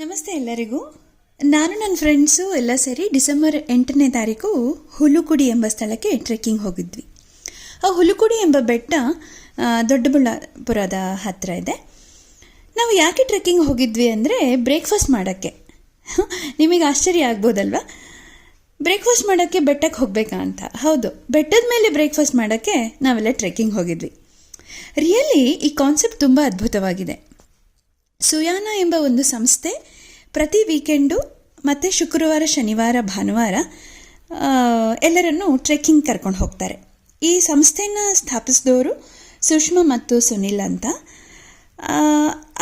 ನಮಸ್ತೆ ಎಲ್ಲರಿಗೂ. ನಾನು ನನ್ನ ಫ್ರೆಂಡ್ಸು ಎಲ್ಲ ಸೇರಿ ಡಿಸೆಂಬರ್ ಎಂಟನೇ ತಾರೀಕು ಹುಲುಕುಡಿ ಎಂಬ ಸ್ಥಳಕ್ಕೆ ಟ್ರೆಕ್ಕಿಂಗ್ ಹೋಗಿದ್ವಿ. ಆ ಹುಲುಕುಡಿ ಎಂಬ ಬೆಟ್ಟ ದೊಡ್ಡಬಳ್ಳಾಪುರದ ಹತ್ತಿರ ಇದೆ. ನಾವು ಯಾಕೆ ಟ್ರೆಕ್ಕಿಂಗ್ ಹೋಗಿದ್ವಿ ಅಂದರೆ ಬ್ರೇಕ್ಫಾಸ್ಟ್ ಮಾಡೋಕ್ಕೆ. ನಿಮಗೆ ಆಶ್ಚರ್ಯ ಆಗ್ಬೋದಲ್ವಾ? ಬ್ರೇಕ್ಫಾಸ್ಟ್ ಮಾಡೋಕ್ಕೆ ಬೆಟ್ಟಕ್ಕೆ ಹೋಗಬೇಕಾ ಅಂತ. ಹೌದು, ಬೆಟ್ಟದ ಮೇಲೆ ಬ್ರೇಕ್ಫಾಸ್ಟ್ ಮಾಡೋಕ್ಕೆ ನಾವೆಲ್ಲ ಟ್ರೆಕ್ಕಿಂಗ್ ಹೋಗಿದ್ವಿ. ರಿಯಲಿ ಈ ಕಾನ್ಸೆಪ್ಟ್ ತುಂಬ ಅದ್ಭುತವಾಗಿದೆ. ಸುಯಾನ ಎಂಬ ಒಂದು ಸಂಸ್ಥೆ ಪ್ರತಿ ವೀಕೆಂಡು ಮತ್ತು ಶುಕ್ರವಾರ, ಶನಿವಾರ, ಭಾನುವಾರ ಎಲ್ಲರನ್ನು ಟ್ರೆಕ್ಕಿಂಗ್ ಕರ್ಕೊಂಡು ಹೋಗ್ತಾರೆ. ಈ ಸಂಸ್ಥೆನ ಸ್ಥಾಪಿಸಿದವರು ಸುಷ್ಮಾ ಮತ್ತು ಸುನಿಲ್ ಅಂತ.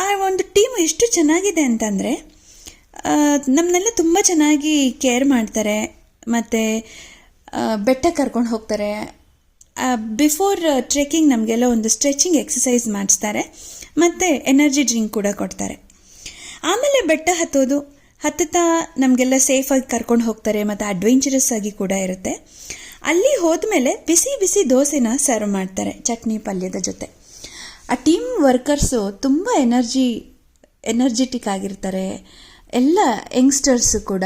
ಆ ಒಂದು ಟೀಮ್ ಎಷ್ಟು ಚೆನ್ನಾಗಿದೆ ಅಂತಂದರೆ ನಮ್ಮನ್ನೆಲ್ಲ ತುಂಬ ಚೆನ್ನಾಗಿ ಕೇರ್ ಮಾಡ್ತಾರೆ, ಮತ್ತು ಬೆಟ್ಟ ಕರ್ಕೊಂಡು ಹೋಗ್ತಾರೆ ಬಿಫೋರ್ ಟ್ರೆಕ್ಕಿಂಗ್ ನಮಗೆಲ್ಲ ಒಂದು ಸ್ಟ್ರೆಚಿಂಗ್ ಎಕ್ಸಸೈಸ್ ಮಾಡಿಸ್ತಾರೆ. ಮತ್ತು ಎನರ್ಜಿ ಡ್ರಿಂಕ್ ಕೂಡ ಕೊಡ್ತಾರೆ. ಆಮೇಲೆ ಬೆಟ್ಟ ಹತ್ತೋದು, ಹತ್ತುತ್ತಾ ನಮಗೆಲ್ಲ ಸೇಫಾಗಿ ಕರ್ಕೊಂಡು ಹೋಗ್ತಾರೆ ಮತ್ತು ಅಡ್ವೆಂಚರಸ್ ಆಗಿ ಕೂಡ ಇರುತ್ತೆ. ಅಲ್ಲಿ ಹೋದ್ಮೇಲೆ ಬಿಸಿ ಬಿಸಿ ದೋಸೆನ ಸರ್ವ್ ಮಾಡ್ತಾರೆ ಚಟ್ನಿ ಪಲ್ಯದ ಜೊತೆ. ಆ ಟೀಮ್ ವರ್ಕರ್ಸು ತುಂಬ ಎನರ್ಜಿ ಎನರ್ಜೆಟಿಕ್ ಆಗಿರ್ತಾರೆ. ಎಲ್ಲ ಯಂಗ್ಸ್ಟರ್ಸು ಕೂಡ.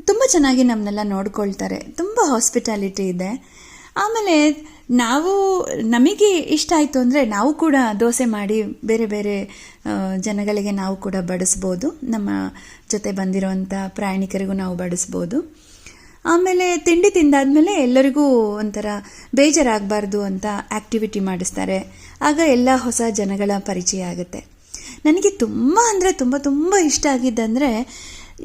ತುಂಬ ಚೆನ್ನಾಗಿ ನಮ್ಮನ್ನೆಲ್ಲ ನೋಡ್ಕೊಳ್ತಾರೆ. ತುಂಬ ಹಾಸ್ಪಿಟಾಲಿಟಿ ಇದೆ. ಆಮೇಲೆ ನಾವು, ನಮಗೆ ಇಷ್ಟ ಆಯಿತು ಅಂದರೆ ನಾವು ಕೂಡ ದೋಸೆ ಮಾಡಿ ಬೇರೆ ಬೇರೆ ಜನಗಳಿಗೆ ನಾವು ಕೂಡ ಬಡಿಸ್ಬೋದು. ನಮ್ಮ ಜೊತೆ ಬಂದಿರೋವಂಥ ಪ್ರಯಾಣಿಕರಿಗೂ ನಾವು ಬಡಿಸ್ಬೋದು. ಆಮೇಲೆ ತಿಂಡಿ ತಿಂದಾದ್ಮೇಲೆ ಎಲ್ಲರಿಗೂ ಒಂಥರ ಬೇಜಾರಾಗಬಾರ್ದು ಅಂತ ಆ್ಯಕ್ಟಿವಿಟಿ ಮಾಡಿಸ್ತಾರೆ. ಆಗ ಎಲ್ಲ ಹೊಸ ಜನಗಳ ಪರಿಚಯ ಆಗುತ್ತೆ. ನನಗೆ ತುಂಬ ಅಂದರೆ ತುಂಬ ತುಂಬ ಇಷ್ಟ ಆಗಿದ್ದಂದರೆ,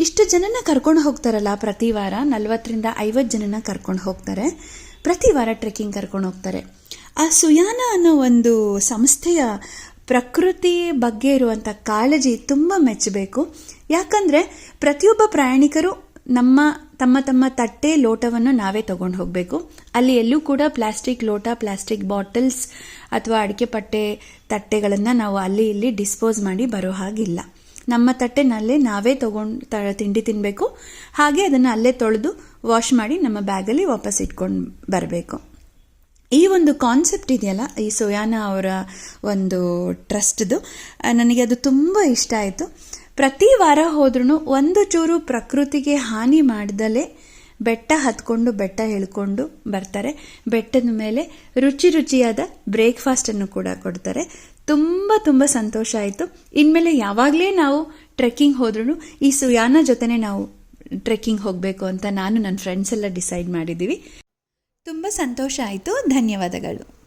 ಇಷ್ಟು ಜನನ ಕರ್ಕೊಂಡು ಹೋಗ್ತಾರಲ್ಲ ಪ್ರತಿ ವಾರ, ನಲ್ವತ್ತರಿಂದ ಐವತ್ತು ಜನನ ಕರ್ಕೊಂಡು ಹೋಗ್ತಾರೆ. ಪ್ರತಿ ವಾರ ಟ್ರೆಕ್ಕಿಂಗ್ ಕರ್ಕೊಂಡು ಹೋಗ್ತಾರೆ. ಆ ಸುಯಾನ ಅನ್ನೋ ಒಂದು ಸಂಸ್ಥೆಯ ಪ್ರಕೃತಿ ಬಗ್ಗೆ ಇರುವಂಥ ಕಾಳಜಿ ತುಂಬ ಮೆಚ್ಚಬೇಕು. ಯಾಕಂದರೆ ಪ್ರತಿಯೊಬ್ಬ ಪ್ರಯಾಣಿಕರು ನಮ್ಮ, ತಮ್ಮ ತಮ್ಮ ತಟ್ಟೆ ಲೋಟವನ್ನು ನಾವೇ ತಗೊಂಡು ಹೋಗಬೇಕು. ಅಲ್ಲಿ ಎಲ್ಲೂ ಕೂಡ ಪ್ಲಾಸ್ಟಿಕ್ ಲೋಟ, ಪ್ಲಾಸ್ಟಿಕ್ ಬಾಟಲ್ಸ್ ಅಥವಾ ಅಡಿಕೆ ಪಟ್ಟೆ ತಟ್ಟೆಗಳನ್ನು ನಾವು ಅಲ್ಲಿ ಇಲ್ಲಿ ಡಿಸ್ಪೋಸ್ ಮಾಡಿ ಬರೋ ಹಾಗಿಲ್ಲ. ನಮ್ಮ ತಟ್ಟೆನಲ್ಲೇ ನಾವೇ ತಗೊಂಡು ತಿಂಡಿ ತಿನ್ನಬೇಕು ಹಾಗೆ ಅದನ್ನು ಅಲ್ಲೇ ತೊಳೆದು ವಾಶ್ ಮಾಡಿ ನಮ್ಮ ಬ್ಯಾಗಲ್ಲಿ ವಾಪಸ್ ಇಟ್ಕೊಂಡು ಬರಬೇಕು. ಈ ಒಂದು ಕಾನ್ಸೆಪ್ಟ್ ಇದೆಯಲ್ಲ, ಈ ಸೋಯಾನ ಅವರ ಒಂದು ಟ್ರಸ್ಟ್ದು ನನಗೆ ಅದು ತುಂಬ ಇಷ್ಟ ಆಯಿತು. ಪ್ರತಿ ವಾರ ಹೋದ್ರೂ ಒಂದು ಚೂರು ಪ್ರಕೃತಿಗೆ ಹಾನಿ ಮಾಡ್ದಲೇ ಬೆಟ್ಟ ಹತ್ಕೊಂಡು ಬೆಟ್ಟ ಇಳ್ಕೊಂಡು ಬರ್ತಾರೆ. ಬೆಟ್ಟದ ಮೇಲೆ ರುಚಿ ರುಚಿಯಾದ ಬ್ರೇಕ್ಫಾಸ್ಟನ್ನು ಕೂಡ ಕೊಡ್ತಾರೆ. ತುಂಬ ತುಂಬ ಸಂತೋಷ ಆಯಿತು. ಇನ್ಮೇಲೆ ಯಾವಾಗಲೇ ನಾವು ಟ್ರೆಕ್ಕಿಂಗ್ ಹೋದ್ರೂ ಈ ಸುಯಾನ ಜೊತೆನೇ ನಾವು ಟ್ರೆಕ್ಕಿಂಗ್ ಹೋಗಬೇಕು ಅಂತ ನಾನು ನನ್ನ ಫ್ರೆಂಡ್ಸ್ ಎಲ್ಲ ಡಿಸೈಡ್ ಮಾಡಿದ್ದೀವಿ. ತುಂಬ ಸಂತೋಷ ಆಯಿತು. ಧನ್ಯವಾದಗಳು.